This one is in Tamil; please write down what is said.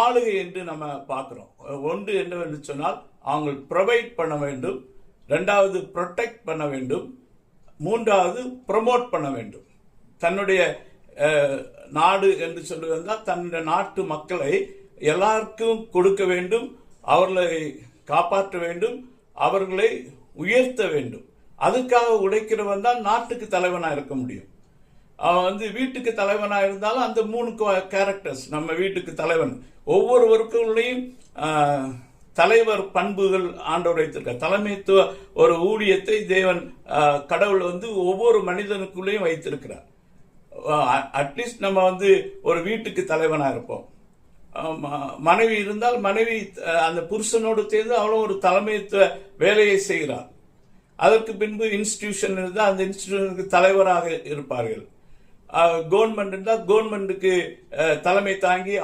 ஆளுகை என்று நம்ம பார்க்குறோம். ஒன்று என்னவென்று சொன்னால் அவங்க ப்ரொவைட் பண்ண வேண்டும் ரெண்டாவது ப்ரொடெக்ட் பண்ண வேண்டும் மூன்றாவது ப்ரொமோட் பண்ண வேண்டும். தன்னுடைய நாடு என்று சொல்லுவதால் தன்னுடைய நாட்டு மக்களை எல்லாருக்கும் கொடுக்க வேண்டும் அவர்களை காப்பாற்ற வேண்டும் அவர்களை உயர்த்த வேண்டும். அதுக்காக உழைக்கிறவன் தான் நாட்டுக்கு தலைவனாக இருக்க முடியும். அவன் வந்து வீட்டுக்கு தலைவனாக இருந்தாலும் அந்த மூணு கேரக்டர்ஸ் நம்ம வீட்டுக்கு தலைவன். ஒவ்வொருவருக்குள்ளேயும் தலைவர் பண்புகள் ஆண்டவர் வைத்திருக்கார். தலைமைத்துவ ஒரு ஊழியத்தை தேவன் கடவுள் வந்து ஒவ்வொரு மனிதனுக்குள்ளேயும் வைத்திருக்கிறார். அட்லீஸ்ட் நம்ம வந்து ஒரு வீட்டுக்கு தலைவனாக இருப்போம். மனைவி இருந்தால் மனைவி அந்த புருஷனோடு சேர்ந்து அவளும் ஒரு தலைமைத்துவ வேலையை செய்கிறார் அதற்கு பின்பு இன்ஸ்டிடியூஷன் இருந்தால் அந்த இன்ஸ்டிடியூஷனுக்கு தலைவராக இருப்பார்கள். கவர்மெண்ட் இருந்தால் கவர்மெண்ட்டுக்கு தலைமை தாங்கி